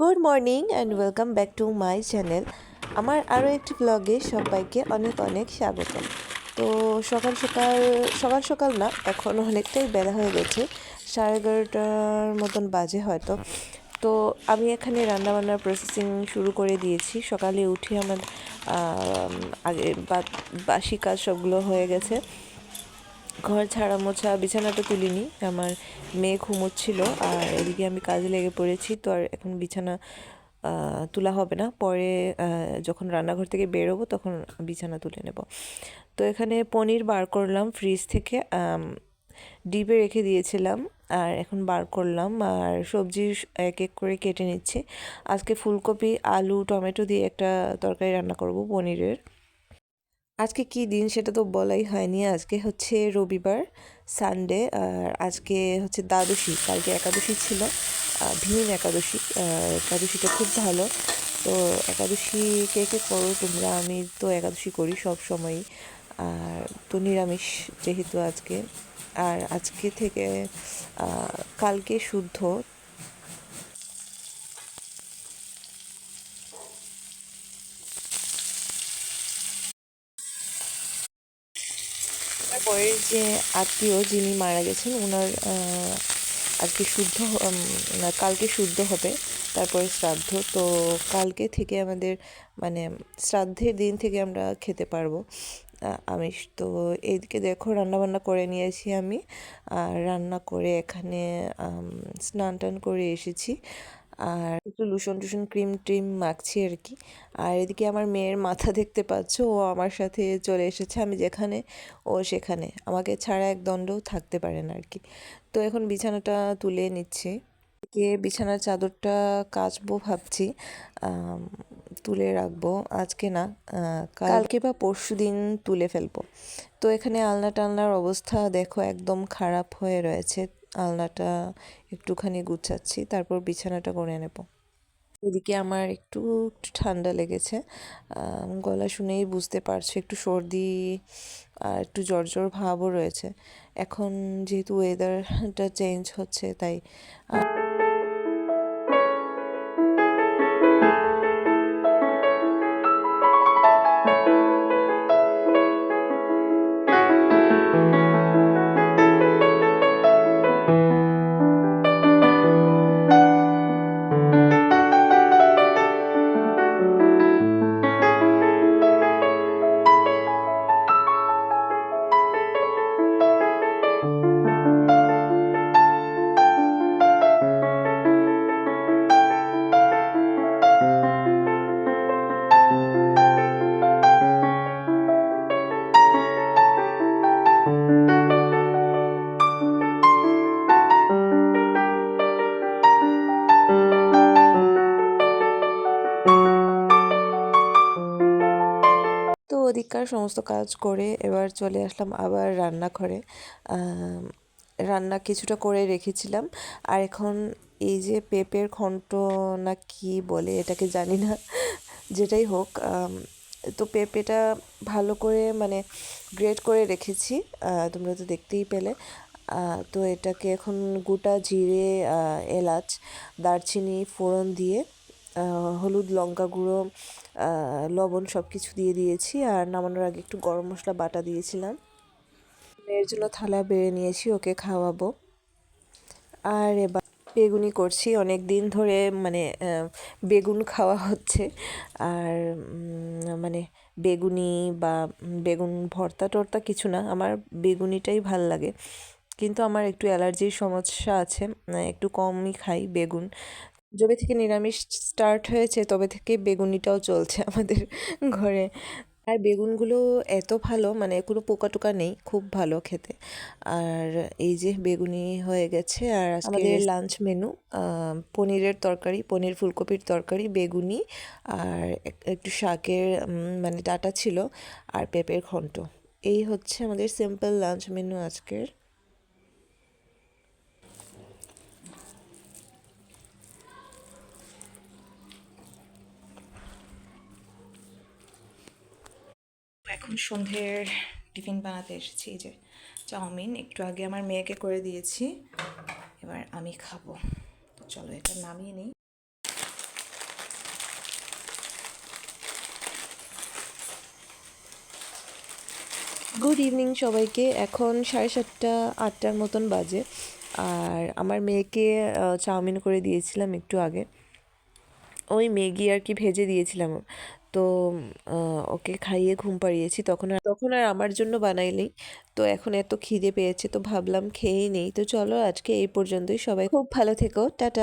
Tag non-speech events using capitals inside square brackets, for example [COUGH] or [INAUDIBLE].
Good morning and welcome back to my channel আমার আরও একটি ব্লগে সবাইকে অনেক অনেক স্বাগত তো সকাল সকাল সকাল সকাল না এখন অনেকটাই বেলা হয়ে গেছে। সাড়ে এগারোটার মতন বাজে হয়তো। তো আমি এখানে রান্নাবান্নার প্রসেসিং শুরু করে দিয়েছি। সকালে উঠে আমার আম, আগে বাসি কাজ সবগুলো হয়ে গেছে। ঘর ছাড়া মোছা বিছানাটা তুলিনি। আমার মেয়ে ঘুমোচ্ছিল আর এদিকে আমি কাজে লেগে পড়েছি তো আর এখন বিছানা তোলা হবে না। পরে যখন রান্নাঘর থেকে বেরোবো তখন বিছানা তুলে নেব। তো এখানে পনির বার করলাম ফ্রিজ থেকে ডিপে রেখে দিয়েছিলাম আর এখন বার করলাম আর সবজি এক এক করে কেটে নিচ্ছি। আজকে ফুলকপি, আলু, টমেটো দিয়ে একটা তরকারি রান্না করব পনিরের। আজকে কি দিন সেটা তো বলাই হয়নি। আজকে হচ্ছে রবিবার সানডে আর আজকে হচ্ছে দ্বাদশী, কালকে একাদশী ছিল। ভীম একাদশী একাদশীটা খুব ভালো। তো একাদশী কে কে করো তোমরা, আমি তো একাদশী করি সব সময়ই। আর তো নিরামিষ যেহেতু আজকে। আর আজকে থেকে কালকে শুদ্ধ আমার পরের যে আত্মীয় যিনি মারা গেছেন ওনার আজকে শুদ্ধ কালকে শুদ্ধ হবে, তারপরে শ্রাদ্ধ। তো কালকে থেকে আমাদের মানে শ্রাদ্ধের দিন থেকে আমরা খেতে পারব। আমিষ। তো এইদিকে দেখো রান্না বান্না করে নিয়েছি আমি। আর রান্না করে এখানে স্নান টান করে এসেছি। আর একটু লুসন টুসন ক্রিম ট্রিম মাখছি আর কি আর এদিকে আমার মেয়ের মাথা দেখতে পাচ্ছ, ও আমার সাথে চলে এসেছে, আমি যেখানে, ও সেখানে। আমাকে ছাড়া এক দণ্ডও থাকতে পারে না আর কি তো এখন বিছানাটা তুলে নিচ্ছি। এদিকে বিছানার চাদরটা কাচবো ভাবছি তুলে রাখব। আজকে না কালকে বা পরশু দিন তুলে ফেলব। তো এখানে আলনা টালনার অবস্থা দেখো একদম খারাপ হয়ে রয়েছে। আলনাটা একটুখানি গুছাচ্ছি, তারপর বিছানাটা করে নেব। এদিকে আমার একটু ঠান্ডা লেগেছে। গলা শুনেই বুঝতে পারছ, একটু সর্দি আর একটু জ্বর জ্বর ভাবও রয়েছে। এখন যেহেতু ওয়েদারটা চেঞ্জ হচ্ছে, তাই ওদিককার সমস্ত কাজ করে এবার চলে আসলাম আবার রান্নাঘরে। রান্না কিছুটা করে রেখেছিলাম। আর এখন এই যে পেঁপের ঘন্ট না কি বলে এটাকে জানি না, যেটাই হোক তো পেঁপেটা ভালো করে মানে গ্রেট করে রেখেছি তোমরা তো দেখতেই পেলে। তো এটাকে এখন গোটা জিরে এলাচ, দারচিনি, ফোড়ন দিয়ে হলুদ লঙ্কা গুঁড়ো লবণ সব কিছু দিয়ে দিয়েছি আর নামানোর আগে একটু গরম মশলা, বাটা দিয়েছিলাম। মেয়ের জন্য থালা বেড়ে নিয়েছি, ওকে খাওয়াবো। আর এবার বেগুনি করছি, অনেক দিন ধরে মানে বেগুন খাওয়া হচ্ছে। আর মানে বেগুনি বা বেগুন ভর্তা টর্তা কিছু না, আমার বেগুনিটাই ভালো লাগে। কিন্তু আমার একটু অ্যালার্জির সমস্যা আছে, একটু কমই খাই বেগুন। যবে থেকে নিরামিষ স্টার্ট হয়েছে তবে থেকে বেগুনিটাও চলছে [LAUGHS] আমাদের ঘরে। আর বেগুনগুলো এত ভালো মানে কোনো পোকা টোকা নেই খুব ভালো খেতে। আর এই যে বেগুনি হয়ে গেছে আর আমাদের লাঞ্চ মেনু পনিরের তরকারি পনির ফুলকপির তরকারি বেগুনি আর একটু শাকের মানে ডাটা ছিল আর পেঁপের ঘন্ট। এই হচ্ছে আমাদের সিম্পল লাঞ্চ মেনু আজকের। এখন সন্ধ্যের টিফিন বানাতে এসেছি যে চাউমিন। একটু আগে আমার মেয়েকে করে দিয়েছি, এবার আমি খাব। তো চলো, এটা নামিয়ে নিই। গুড ইভিনিং সবাইকে। এখন সাড়ে সাতটা, আটটার মতন বাজে। আর আমার মেয়েকে চাউমিন করে দিয়েছিলাম একটু আগে। ওই ম্যাগি আর কি ভেজে দিয়েছিলাম। তো ওকে খাইয়ে ঘুম পাড়িয়েছি, তখন আর তখন আর আমার জন্য বানাইনি। তো এখন এত খিদে পেয়েছে, তো ভাবলাম খেয়েই নেই। তো চলো আজকে এই পর্যন্তই, সবাই খুব ভালো থেকো, টাটা।